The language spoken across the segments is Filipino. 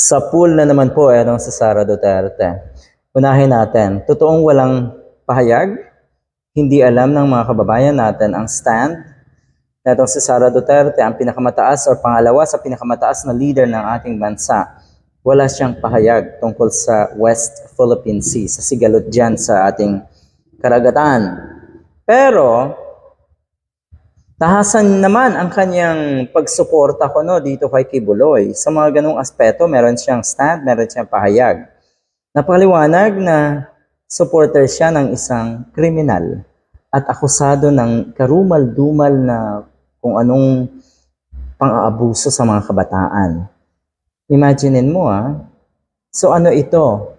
Sa pool na naman po, etong si Sara Duterte. Unahin natin, totoong walang pahayag, hindi alam ng mga kababayan natin ang stand. Etong si Sara Duterte, ang pinakamataas o pangalawa sa pinakamataas na leader ng ating bansa. Wala siyang pahayag tungkol sa West Philippine Sea, sa sigalot dyan sa ating karagatan. Pero, Tahasan naman ang kanyang pagsuporta ko no, dito kay Kibuloy. Sa mga ganong aspeto, meron siyang stand, meron siyang pahayag. Napakaliwanag na supporter siya ng isang kriminal at akusado ng karumal-dumal na kung anong pang-aabuso sa mga kabataan. Imaginein mo ah. So ano ito?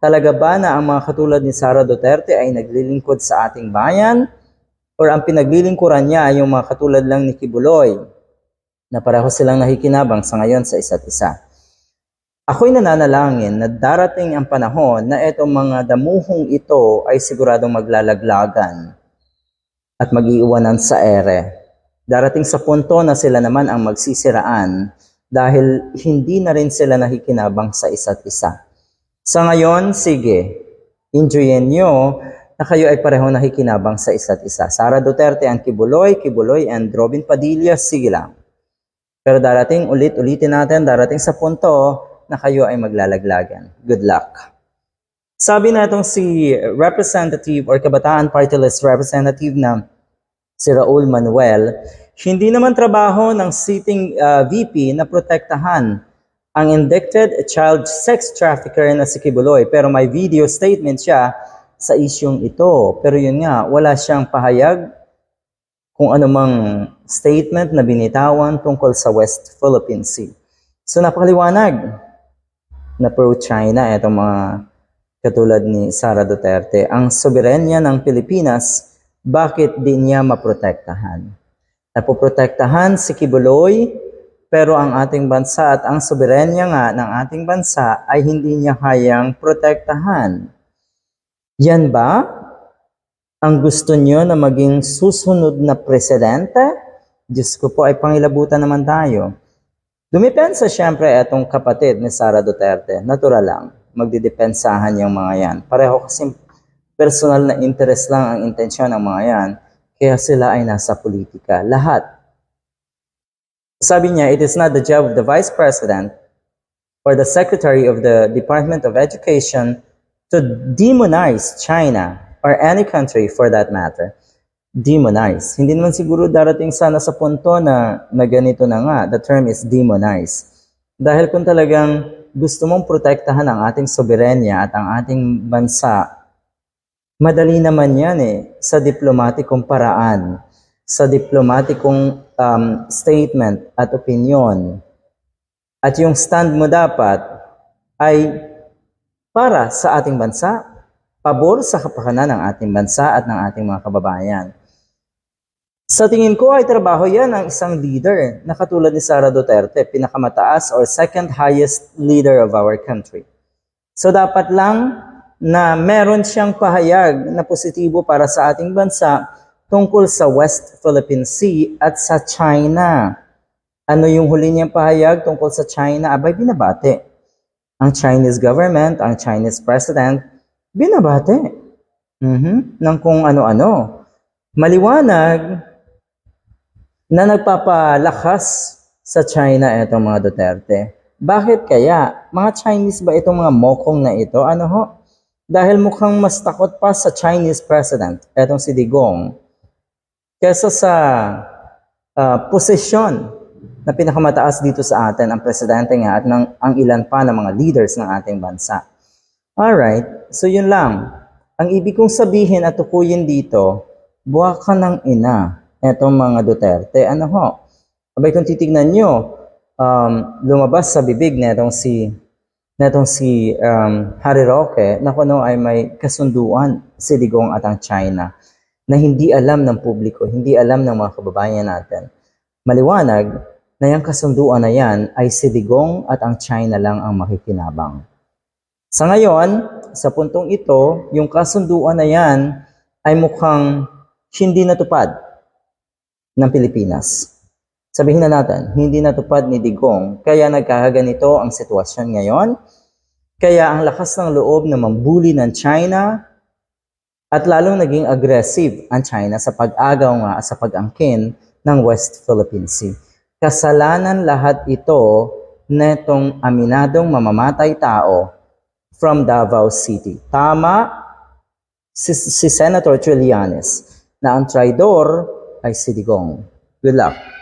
Talaga ba na ang mga katulad ni Sara Duterte ay naglilingkod sa ating bayan? Or ang pinaglilingkuran niya ay yung mga katulad lang ni Kibuloy na pareho silang nakikinabang sa ngayon sa isa't isa. Ako'y nananalangin na darating ang panahon na itong mga damuhong ito ay siguradong maglalaglagan at mag-iiwanan sa ere. Darating sa punto na sila naman ang magsisiraan dahil hindi na rin sila nakikinabang sa isa't isa. Sa ngayon, sige, enjoyin nyo na kayo ay parehong nakikinabang sa isa't isa. Sara Duterte ang Kibuloy, Kibuloy and Robin Padilla, sige lang. Pero darating, ulit-ulitin natin, darating sa punto na kayo ay maglalaglagan. Good luck. Sabi na itong si representative or kabataan party list representative na si Raul Manuel, hindi naman trabaho ng sitting uh, VP na protektahan ang indicted child sex trafficker na si Kibuloy. Pero may video statement siya sa isyong ito. Pero yun nga, wala siyang pahayag kung anumang statement na binitawan tungkol sa West Philippine Sea. So napakaliwanag na pro-China itong mga katulad ni Sara Duterte. Ang soberenya ng Pilipinas, bakit di niya maprotektahan? Napoprotektahan si Kibuloy, pero ang ating bansa at ang soberenya nga ng ating bansa ay hindi niya hayang protektahan. Yan ba ang gusto nyo na maging susunod na presidente? Diyos ko po ay pangilabutan naman tayo. Dumipensa siyempre itong kapatid ni Sara Duterte. Natural lang, magdidepensahan yung mga yan. Pareho kasi personal na interest lang ang intensyon ng mga yan. Kaya sila ay nasa politika. Lahat. Sabi niya, it is not the job of the Vice President or the Secretary of the Department of Education to demonize China or any country for that matter. Demonize. Hindi naman siguro darating sana sa punto na, na ganito na nga. The term is demonize. Dahil kung talagang gusto mong protektahan ang ating soberenya at ang ating bansa, madali naman yan eh, sa diplomatikong paraan, sa diplomatikong um, statement at opinion. At yung stand mo dapat ay para sa ating bansa, pabor sa kapakanan ng ating bansa at ng ating mga kababayan. Sa tingin ko ay trabaho yan ng isang leader na katulad ni Sara Duterte, pinakamataas or second highest leader of our country. So dapat lang na meron siyang pahayag na positibo para sa ating bansa tungkol sa West Philippine Sea at sa China. Ano yung huli niyang pahayag tungkol sa China? Abay, binabate ang Chinese government, ang Chinese president, binabate mm ng kung ano-ano. Maliwanag na nagpapalakas sa China itong mga Duterte. Bakit kaya? Mga Chinese ba itong mga mokong na ito? Ano ho? Dahil mukhang mas takot pa sa Chinese president, itong si Digong, kesa sa uh, posisyon na pinakamataas dito sa atin ang presidente nga at ng, ang ilan pa ng mga leaders ng ating bansa. Alright, so yun lang. Ang ibig kong sabihin at tukuyin dito, buwa ka ng ina etong mga Duterte. Ano ho? Abay kung titignan nyo, um, lumabas sa bibig netong si netong si um, Harry Roque na kuno ay may kasunduan si Digong at ang China na hindi alam ng publiko, hindi alam ng mga kababayan natin. Maliwanag na yung kasunduan na yan ay si Digong at ang China lang ang makikinabang. Sa ngayon, sa puntong ito, yung kasunduan na yan ay mukhang hindi natupad ng Pilipinas. Sabihin na natin, hindi natupad ni Digong, kaya nagkakaganito ang sitwasyon ngayon. Kaya ang lakas ng loob na mambuli ng China at lalong naging aggressive ang China sa pag-agaw nga sa pag-angkin ng West Philippine Sea. Kasalanan lahat ito netong aminadong mamamatay tao from Davao City. Tama si, si Senator Trillanes na ang traidor ay si Digong. Good luck.